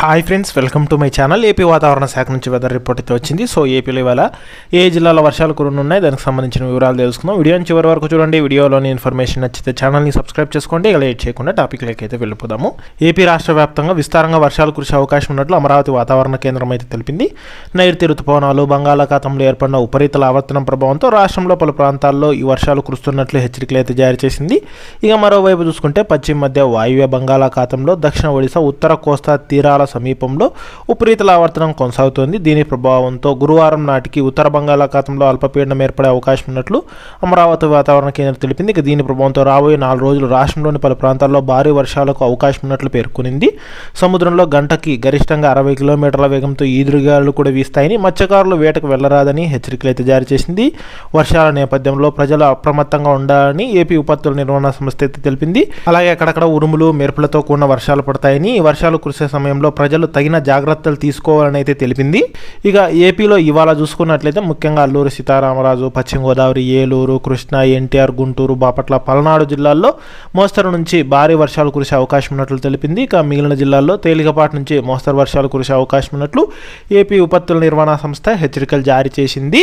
Hi friends welcome to my channel AP వాతావరణ శాఖ నుంచి వెదర్ రిపోర్ట్ అయితే వచ్చింది. సో ఏపీలో ఇవాళ ఏ జిల్లాలో వర్షాలు కురున్నాయి దానికి సంబంధించిన వివరాలు తెలుసుకుందాం. వీడియోని చివరి వరకు చూడండి. వీడియోలోని ఇన్ఫర్మేషన్ నచ్చితే ఛానల్ని సబ్స్క్రైబ్ చేసుకోండి. ఇక లేట్ చేయకుండా టాపిక్లోకి అయితే వెళ్ళిపోదాము. ఏపీ రాష్ట్ర వ్యాప్తంగా విస్తారంగా వర్షాలు కురిసే అవకాశం ఉన్నట్లు అమరావతి వాతావరణ కేంద్రం అయితే తెలిపింది. నైరుతి రుతుపవనాలు బంగాళాఖాతంలో ఏర్పడిన ఉపరితల ఆవర్తనం ప్రభావంతో రాష్ట్రంలో పలు ప్రాంతాల్లో ఈ వర్షాలు కురుస్తున్నట్లు హెచ్చరికలు అయితే జారీ చేసింది. ఇక మరోవైపు చూసుకుంటే పశ్చిమ మధ్య వాయువ్య బంగాళాఖాతంలో దక్షిణ ఒడిశా ఉత్తర కోస్తా తీరాల సమీపంలో ఉపరితల ఆవర్తనం కొనసాగుతోంది. దీని ప్రభావంతో గురువారం నాటికి ఉత్తర బంగాళాఖాతంలో అల్పపీడనం ఏర్పడే అవకాశం ఉన్నట్లు అమరావతి వాతావరణ కేంద్రం తెలిపింది. ఇక దీని ప్రభావంతో రాబోయే నాలుగు రోజులు రాష్ట్రంలోని పలు ప్రాంతాల్లో భారీ వర్షాలకు అవకాశం ఉన్నట్లు పేర్కొనింది. సముద్రంలో గంటకి గరిష్టంగా అరవై కిలోమీటర్ల వేగంతో ఈదురుగాలు కూడా వీస్తాయని మత్స్యకారులు వేటకు వెళ్ళరాదని హెచ్చరికలు అయితే జారీ చేసింది. వర్షాల నేపథ్యంలో ప్రజలు అప్రమత్తంగా ఉండాలని ఏపీ విపత్తుల నిర్వహణ సంస్థ అయితే తెలిపింది. అలాగే అక్కడక్కడ ఉరుములు మెరుపులతో కూడిన వర్షాలు పడతాయని వర్షాలు కురిసే సమయంలో ప్రజలు తగిన జాగ్రత్తలు తీసుకోవాలని అయితే తెలిపింది. ఇక ఏపీలో ఇవాళ చూసుకున్నట్లయితే ముఖ్యంగా అల్లూరు సీతారామరాజు పశ్చిమ గోదావరి ఏలూరు కృష్ణా ఎన్టీఆర్ గుంటూరు బాపట్ల పల్నాడు జిల్లాల్లో మోస్తరు నుంచి భారీ వర్షాలు కురిసే అవకాశం ఉన్నట్లు తెలిపింది. ఇక మిగిలిన జిల్లాల్లో తేలికపాటి నుంచి మోస్తరు వర్షాలు కురిసే అవకాశం ఉన్నట్లు ఏపీ విపత్తుల నిర్వహణ సంస్థ హెచ్చరికలు జారీ చేసింది.